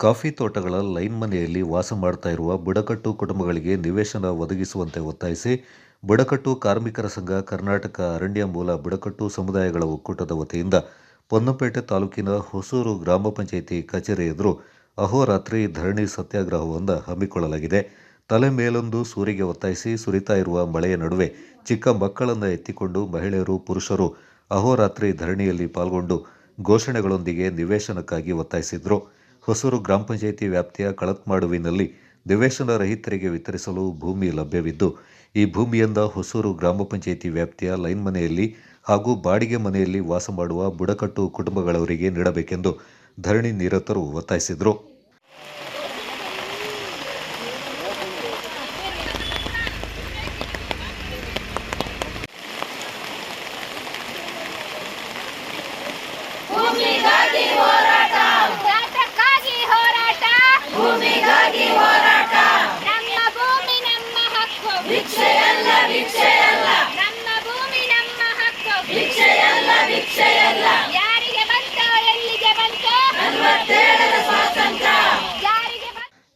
Coffee ತೋಟಗಳ line ಮನೆಯಲ್ಲಿ ವಾಸ ಮಾಡ್ತಾ ಇರುವ ಬುಡಕಟ್ಟು ಕುಟುಂಬಗಳಿಗೆ ನಿವೇಶನ ಒದಗಿಸುವಂತೆ ಒತ್ತಾಯಿಸಿ ಬುಡಕಟ್ಟು ಕಾರ್ಮಿಕರ ಸಂಘ ಕರ್ನಾಟಕ ಅರಣ್ಯ ಮೂಲ ಬುಡಕಟ್ಟು ಸಮುದಾಯಗಳ ಒಕ್ಕೂಟದ ವತಿಯಿಂದ ಪೊನ್ನಂಪೇಟೆ ತಾಲೂಕಿನ ಹೊಸೂರು ಗ್ರಾಮ ಪಂಚಾಯಿತಿ ಕಚೇರಿ ಎದುರು ಅಹೋರಾತ್ರಿ ಧರಣಿ ಸತ್ಯಾಗ್ರಹವನ್ನು ಹಮ್ಮಿಕೊಳ್ಳಲಾಗಿದೆ. ತಲೆ ಮೇಲೊಂದು ಸೂರಿಗೆ ಒತ್ತಾಯಿಸಿ ಸುರಿತಾ ಇರುವ ಮಳೆಯ ನಡುವೆ ಚಿಕ್ಕ ಮಕ್ಕಳನ್ನು ಎತ್ತಿಕೊಂಡು ಮಹಿಳೆಯರು, ಪುರುಷರು ಅಹೋರಾತ್ರಿ ಧರಣಿಯಲ್ಲಿ ಪಾಲ್ಗೊಂಡು ಘೋಷಣೆಗಳೊಂದಿಗೆ ನಿವೇಶನಕ್ಕಾಗಿ ಒತ್ತಾಯಿಸಿದರು. ಹೊಸೂರು ಗ್ರಾಮ ಪಂಚಾಯಿತಿ ವ್ಯಾಪ್ತಿಯ ಕಳತ್ಮಾಡುವಿನಲ್ಲಿ ನಿವೇಶನ ರಹಿತರಿಗೆ ವಿತರಿಸಲು ಭೂಮಿ ಲಭ್ಯವಿದ್ದು, ಈ ಭೂಮಿಯಿಂದ ಹೊಸೂರು ಗ್ರಾಮ ಪಂಚಾಯಿತಿ ವ್ಯಾಪ್ತಿಯ ಲೈನ್ ಮನೆಯಲ್ಲಿ ಹಾಗೂ ಬಾಡಿಗೆ ಮನೆಯಲ್ಲಿ ವಾಸ ಮಾಡುವ ಬುಡಕಟ್ಟು ಕುಟುಂಬಗಳವರಿಗೆ ನೀಡಬೇಕೆಂದು ಧರಣಿ ನಿರತರು ಒತ್ತಾಯಿಸಿದರು.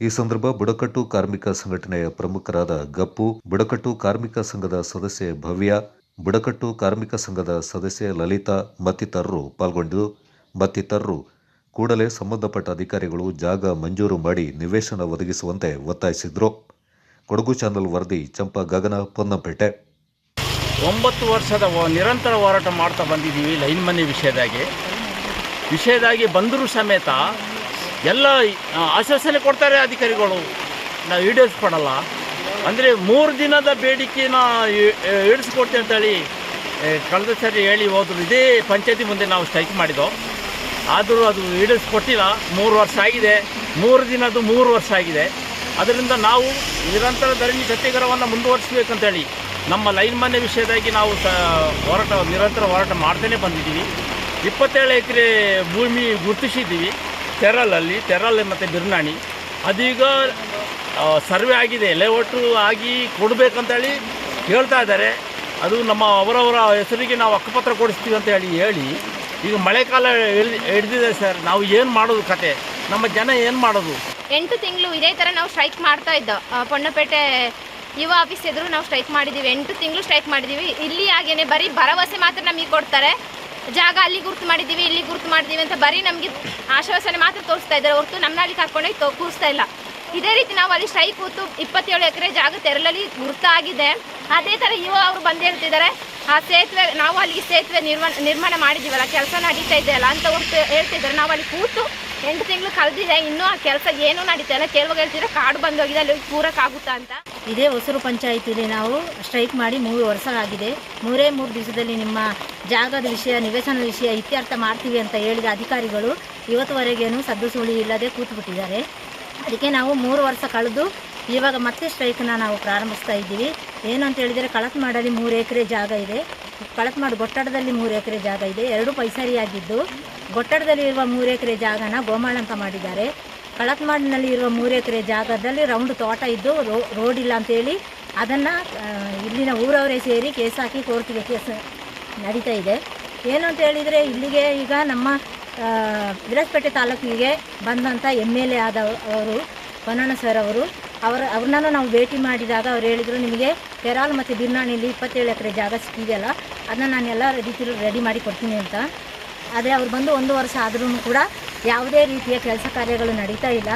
ಈ ಸಂದರ್ಭ ಬುಡಕಟ್ಟು ಕಾರ್ಮಿಕ ಸಂಘಟನೆಯ ಪ್ರಮುಖರಾದ ಗಪ್ಪು, ಬುಡಕಟ್ಟು ಕಾರ್ಮಿಕ ಸಂಘದ ಸದಸ್ಯೆ ಭವ್ಯ, ಬುಡಕಟ್ಟು ಕಾರ್ಮಿಕ ಸಂಘದ ಸದಸ್ಯೆ ಲಲಿತಾ ಮತ್ತಿತರರು ಪಾಲ್ಗೊಂಡಿದ್ದು, ಮತ್ತಿತರರು ಕೂಡಲೇ ಸಂಬಂಧಪಟ್ಟ ಅಧಿಕಾರಿಗಳು ಜಾಗ ಮಂಜೂರು ಮಾಡಿ ನಿವೇಶನ ಒದಗಿಸುವಂತೆ ಒತ್ತಾಯಿಸಿದರು. ಕೊಡಗು ಚಾನಲ್ ವರದಿ ಚಂಪಾ ಗಗನ ಪೊನ್ನಂಪೇಟೆ. ಒಂಬತ್ತು ವರ್ಷದ ನಿರಂತರ ಹೋರಾಟ ಮಾಡ್ತಾ ಬಂದಿದ್ದೀವಿ, ಲೈನ್ ಮನೆ ವಿಷಯದಾಗಿ. ವಿಷಯದಾಗಿ ಬಂದರೂ ಸಮೇತ ಎಲ್ಲ ಆಶ್ವಾಸನೆ ಕೊಡ್ತಾರೆ ಅಧಿಕಾರಿಗಳು. ನಾವು ಈಡೇರಿಸ್ಕೊಡಲ್ಲ ಅಂದರೆ ಮೂರು ದಿನದ ಬೇಡಿಕೆನ ಈಡಿಸ್ಕೊಡ್ತೀವಿ ಅಂತೇಳಿ ಕಳೆದ ಸರಿ ಹೇಳಿ ಹೋದ್ರು. ಇದೇ ಪಂಚಾಯತಿ ಮುಂದೆ ನಾವು ಸ್ಟ್ರೈಕ್ ಮಾಡಿದ್ದೋ. ಆದರೂ ಅದು ಈಡೇರಿಸ್ಕೊಟ್ಟಿಲ್ಲ ಮೂರು ವರ್ಷ ಆಗಿದೆ. ಮೂರು ದಿನದ್ದು ಮೂರು ವರ್ಷ ಆಗಿದೆ. ಅದರಿಂದ ನಾವು ನಿರಂತರ ಧರಣಿ ಸತ್ಯಾಗ್ರಹವನ್ನು ಮುಂದುವರಿಸಬೇಕಂತೇಳಿ ನಮ್ಮ ಲೈನ್ ಮನೆ ವಿಷಯದಾಗಿ ನಾವು ಸ, ಹೋರಾಟ, ನಿರಂತರ ಹೋರಾಟ ಮಾಡ್ತಾನೆ ಬಂದಿದ್ದೀವಿ. ಇಪ್ಪತ್ತೇಳು ಎಕರೆ ಭೂಮಿ ಗುರುತಿಸಿದ್ದೀವಿ. ತೆರಲಲ್ಲಿ ತೆರಲ್ ಮತ್ತು ಬಿರ್ನಾಣಿ. ಅದೀಗ ಸರ್ವೆ ಆಗಿದೆ ಲೇಔಟು ಆಗಿ ಕೊಡಬೇಕಂತೇಳಿ ಹೇಳ್ತಾ ಇದ್ದಾರೆ. ಅದು ನಮ್ಮ ಅವರವರ ಹೆಸರಿಗೆ ನಾವು ಹಕ್ಕುಪತ್ರ ಕೊಡಿಸ್ತೀವಿ ಅಂತ ಹೇಳಿ ಹೇಳಿ, ಈಗ ಮಳೆಕಾಲ ಹಿಡಿದಿದೆ ಸರ್. ನಾವು ಏನು ಮಾಡೋದು ಕತೆ? ನಮ್ಮ ಜನ ಏನು ಮಾಡೋದು? ಎಂಟು ತಿಂಗಳು ಇದೇ ಥರ ನಾವು ಸ್ಟ್ರೈಕ್ ಮಾಡ್ತಾ ಇದ್ದ. ಪೊಣ್ಣಪೇಟೆ ಯುವ ಆಫೀಸ್ ಎದುರು ನಾವು ಸ್ಟ್ರೈಕ್ ಮಾಡಿದ್ದೀವಿ ಎಂಟು ತಿಂಗಳು ಸ್ಟ್ರೈಕ್ ಮಾಡಿದ್ದೀವಿ ಇಲ್ಲಿ ಹಾಗೇನೆ ಬರೀ ಭರವಸೆ ಮಾತ್ರ ನಮಗೆ ಕೊಡ್ತಾರೆ. ಜಾಗ ಅಲ್ಲಿ ಗುರುತು ಮಾಡಿದ್ದೀವಿ, ಇಲ್ಲಿ ಗುರುತು ಮಾಡಿದ್ದೀವಿ ಅಂತ ಬರೀ ನಮಗೆ ಆಶ್ವಾಸನೆ ಮಾತ್ರ ತೋರಿಸ್ತಾ ಇದ್ದಾರೆ. ಹೊರತು ನಮ್ಮನ್ನ ಅಲ್ಲಿ ಕರ್ಕೊಂಡೋಗಿ ತೋ ಕೂರಿಸ್ತಾ ಇಲ್ಲ. ಇದೇ ರೀತಿ ನಾವು ಅಲ್ಲಿ ಸ್ಟ್ರೈಕ್ ಕೂತು ಇಪ್ಪತ್ತೇಳು ಎಕರೆ ಜಾಗ ತೆರಳಲ್ಲಿ ಗುರುತಾಗಿದೆ. ಅದೇ ಥರ ಇವ ಅವರು ಬಂದು ಹೇಳ್ತಿದ್ದಾರೆ, ಆ ಸೇತುವೆ, ನಾವು ಅಲ್ಲಿಗೆ ಸೇತುವೆ ನಿರ್ಮಾಣ ನಿರ್ಮಾಣ ಮಾಡಿದ್ದೀವಲ್ಲ, ಕೆಲಸ ನಡೀತಾ ಇದೆಯಲ್ಲ ಅಂತ ಹೊರತು ಹೇಳ್ತಿದ್ದಾರೆ. ನಾವು ಅಲ್ಲಿ ಕೂತು ಎಂಟು ತಿಂಗಳು ಕಳೆದಿದೆ, ಇನ್ನೂ ಆ ಕೆಲಸ ಏನೂ ನಡೀತಾ ಕೇಳುವಾಗ ಹೇಳ್ತಿದ್ರೆ, ಕಾಡು ಬಂದೋಗಿದೆ, ಅಲ್ಲಿ ಪೂರಕ್ಕಾಗುತ್ತಾ ಅಂತ. ಇದೇ ಹೊಸರು ಪಂಚಾಯಿತಿಲಿ ನಾವು ಸ್ಟ್ರೈಕ್ ಮಾಡಿ ಮೂರು ವರ್ಷ ಆಗಿದೆ. ಮೂರೇ ಮೂರು ದಿವಸದಲ್ಲಿ ನಿಮ್ಮ ಜಾಗದ ವಿಷಯ, ನಿವೇಶನದ ವಿಷಯ ಇತ್ಯರ್ಥ ಮಾಡ್ತೀವಿ ಅಂತ ಹೇಳಿದ ಅಧಿಕಾರಿಗಳು ಇವತ್ತುವರೆಗೇನು ಸದ್ದು ಸುಳಿ ಇಲ್ಲದೆ ಕೂತ್ಬಿಟ್ಟಿದ್ದಾರೆ. ಅದಕ್ಕೆ ನಾವು ಮೂರು ವರ್ಷ ಕಳೆದು ಇವಾಗ ಮತ್ತೆ ಸ್ಟ್ರೈಕ್ನ ನಾವು ಪ್ರಾರಂಭಿಸ್ತಾ ಇದ್ದೀವಿ. ಏನು ಅಂತ ಹೇಳಿದರೆ ಕಳತ್ಮಾಡಲ್ಲಿ ಮೂರು ಎಕರೆ ಜಾಗ ಇದೆ. ಕಳತ್ಮಾಡು ಗೊಟ್ಟಡದಲ್ಲಿ ಮೂರು ಎಕರೆ ಜಾಗ ಇದೆ. ಎರಡು ಪೈಸರಿಯಾಗಿದ್ದು ಗೊಟ್ಟಡದಲ್ಲಿ ಇರುವ ಮೂರು ಎಕರೆ ಜಾಗನ ಗೋಮಾಳ ಮಾಡಿದ್ದಾರೆ. ಕಳತ್ಮಾಡಿನಲ್ಲಿ ಇರುವ ಮೂರು ಎಕರೆ ಜಾಗದಲ್ಲಿ ರೌಂಡ್ ತೋಟ ಇದ್ದು ರೋಡ್ ಇಲ್ಲ ಅಂತೇಳಿ ಅದನ್ನು ಇಲ್ಲಿನ ಊರವರೇ ಸೇರಿ ಕೇಸ್ ಹಾಕಿ ಕೋರ್ಟಿಗೆ ಕೇಸ್ ನಡೀತಾ ಇದೆ. ಏನು ಅಂತ ಹೇಳಿದರೆ ಇಲ್ಲಿಗೆ ಈಗ ನಮ್ಮ ವಿರಸಪೇಟೆ ತಾಲೂಕಿಗೆ ಬಂದಂಥ ಎಂ ಎಲ್ ಎ ಆದವರು ಪೊನ್ನಣ್ಣ ಸರ್ ಅವರು. ಅವರ ಅವ್ರನ್ನ ನಾವು ಭೇಟಿ ಮಾಡಿದಾಗ ಅವ್ರು ಹೇಳಿದರು, ನಿಮಗೆ ಕೆರಾಲ್ ಮತ್ತು ಬಿರ್ನಾಣಿಲಿ ಇಪ್ಪತ್ತೇಳು ಎಕರೆ ಜಾಗ ಸಿಕ್ಕಿದೆಯಲ್ಲ, ಅದನ್ನ ನಾನು ಎಲ್ಲ ರೀತಿಯಲ್ಲಿ ರೆಡಿ ಮಾಡಿ ಕೊಡ್ತೀನಿ ಅಂತ. ಆದರೆ ಅವ್ರು ಬಂದು ಒಂದು ವರ್ಷ ಆದರೂ ಕೂಡ ಯಾವುದೇ ರೀತಿಯ ಕೆಲಸ ಕಾರ್ಯಗಳು ನಡೀತಾ ಇಲ್ಲ.